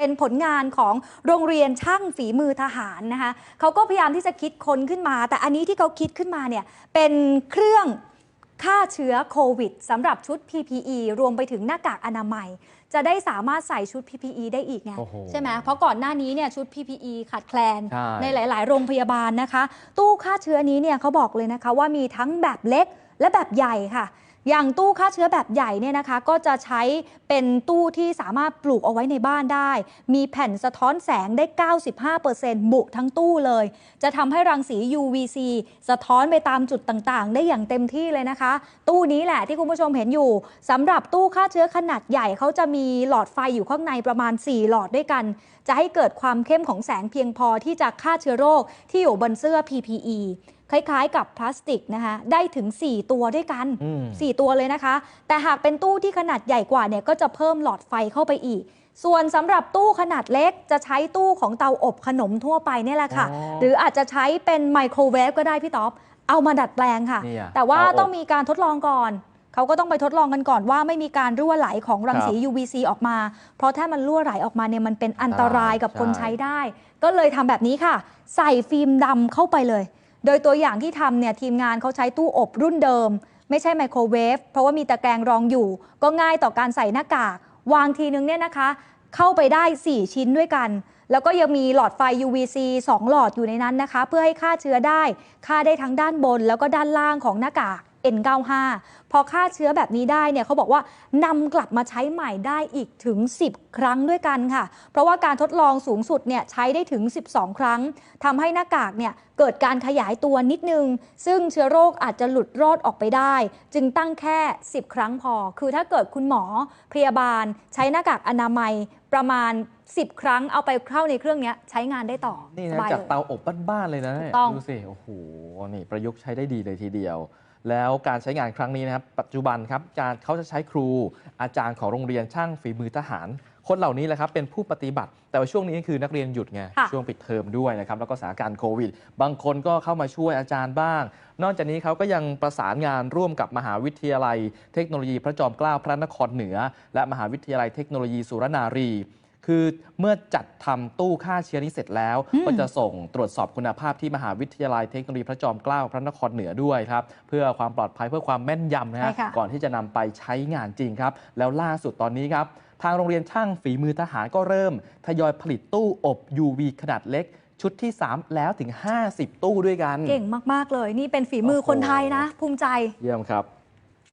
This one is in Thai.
เป็นผลงานของโรงเรียนช่างฝีมือทหารนะคะเขาก็พยายามที่จะคิดค้นขึ้นมา แต่อันนี้ที่เขาคิดขึ้นมาเนี่ยเป็นเครื่องฆ่าเชื้อโควิดสำหรับชุด PPE รวมไปถึงหน้ากากอนามัย จะได้สามารถใส่ชุด PPE ได้อีกไงโอ้โหใช่ไหมเพราะก่อนหน้านี้เนี่ยชุด PPE ขาดแคลนใช่ในหลาย ๆ โรงพยาบาลนะคะ ตู้ฆ่าเชื้อนี้เนี่ยเขาบอกเลยนะคะว่ามีทั้งแบบเล็กและแบบใหญ่ค่ะ อย่างตู้ฆ่าเชื้อแบบใหญ่เนี่ยนะคะ ก็จะใช้เป็นตู้ที่สามารถปลูกเอาไว้ในบ้านได้ มีแผ่นสะท้อนแสงได้ 95%บุทั้งตู้เลย จะทำให้รังสี UVC สะท้อนไปตามจุดต่างๆ ได้อย่างเต็มที่เลยนะคะ ตู้นี้แหละที่คุณผู้ชมเห็นอยู่สำหรับตู้ฆ่าเชื้อขนาดใหญ่เขาจะมีหลอดไฟอยู่ข้างในประมาณ 4 หลอดด้วยกัน จะให้เกิดความเข้มของแสงเพียงพอที่จะฆ่าเชื้อโรคที่อยู่บนเสื้อ PPE คล้ายๆ กับพลาสติกนะคะได้ถึง 4 ตัวด้วยกันอืม4ตัวเลยนะคะ แต่หากเป็นตู้ที่ขนาดใหญ่กว่าเนี่ยก็จะเพิ่มหลอดไฟเข้าไปอีก ส่วนสำหรับตู้ขนาดเล็กจะใช้ตู้ของเตาอบขนมทั่วไปเนี่ยแหละค่ะอ๋อหรืออาจจะใช้เป็นไมโครเวฟก็ได้พี่ต๊อบเอามาดัดแปลงค่ะเนี่ยแต่ว่าเตาอบต้องมีการทดลองก่อนเขาก็ต้องไปทดลองกันก่อนว่าไม่มีการรั่วไหลของรังสีครับ UVC ออกมา เพราะถ้ามันรั่วไหลออกมาเนี่ยมันเป็นอันตรายกับใช่คนใช้ได้ ก็เลยทำแบบนี้ค่ะ ใส่ฟิล์มดำเข้าไปเลย โดยตัวอย่างที่ทำเนี่ยทีมงานเขาใช้ตู้อบรุ่นเดิม ไม่ใช่ไมโครเวฟเพราะว่ามีตะแกรงรองอยู่ ก็ง่ายต่อการใส่หน้ากากวางทีนึงเนี่ยนะคะ เข้าไปได้ 4 ชิ้นด้วยกัน แล้วก็ยังมีหลอดไฟ UVC 2 หลอดอยู่ในนั้นนะคะ เพื่อให้ฆ่าเชื้อได้ฆ่าได้ทั้งด้านบนแล้วก็ด้านล่างของหน้ากาก N95 พอฆ่าเชื้อแบบนี้ได้เนี่ยเขาบอกว่านำกลับมาใช้ใหม่ได้อีกถึง 10 ครั้งด้วยกันค่ะ เพราะว่าการทดลองสูงสุดเนี่ยใช้ได้ถึง 12 ครั้งทำให้หน้ากากเนี่ยเกิดการขยายตัวนิดนึง ซึ่งเชื้อโรคอาจจะหลุดรอดออกไปได้ จึงตั้งแค่ 10 ครั้งพอ คือถ้าเกิดคุณหมอพยาบาล ใช้หน้ากากอนามัยประมาณ 10 ครั้งเอาไปเข้าในเครื่องเนี้ยใช้งานได้ต่อนี่สนะบายจากเลยเตาอบบ้านๆเลยนะเนี่ยถูกต้องดูสิ โอ้โห นี่ประยุกต์ใช้ได้ดีเลยทีเดียว แล้วการใช้งานครั้งนี้นะครับ ปัจจุบันครับการเขาจะใช้ครูอาจารย์ของโรงเรียนช่างฝีมือทหาร คนเหล่านี้แหละครับเป็นผู้ปฏิบัติ แต่ว่าช่วงนี้คือนักเรียนหยุดไงค่ะช่วงปิดเทอมด้วยนะครับแล้วก็สถานการณ์โควิด บางคนก็เข้ามาช่วยอาจารย์บ้าง นอกจากนี้เขาก็ยังประสานงานร่วมกับมหาวิทยาลัย เทคโนโลยีพระจอมเกล้าพระนครเหนือ และมหาวิทยาลัยเทคโนโลยีสุรนารี คือเมื่อจัดทำตู้ฆ่าเชื้อนี้เสร็จแล้วอืมก็จะส่งตรวจสอบคุณภาพที่มหาวิทยาลัยเทคโนโลยีพระจอมเกล้าพระนครเหนือด้วยครับ เพื่อความปลอดภัยเพื่อความแม่นยำนะใช่ฮะค่ะก่อนที่จะนำไปใช้งานจริงครับ แล้วล่าสุดตอนนี้ครับ ทางโรงเรียนช่างฝีมือทหารก็เริ่ม ทยอยผลิตตู้อบ UV ขนาดเล็กชุดที่ 3 แล้วถึง 50 ตู้ด้วยกัน เก่งมาก ๆ เลย นี่เป็นฝีมือโอ้โหคนไทยนะ ภูมิใจ เยี่ยมครับ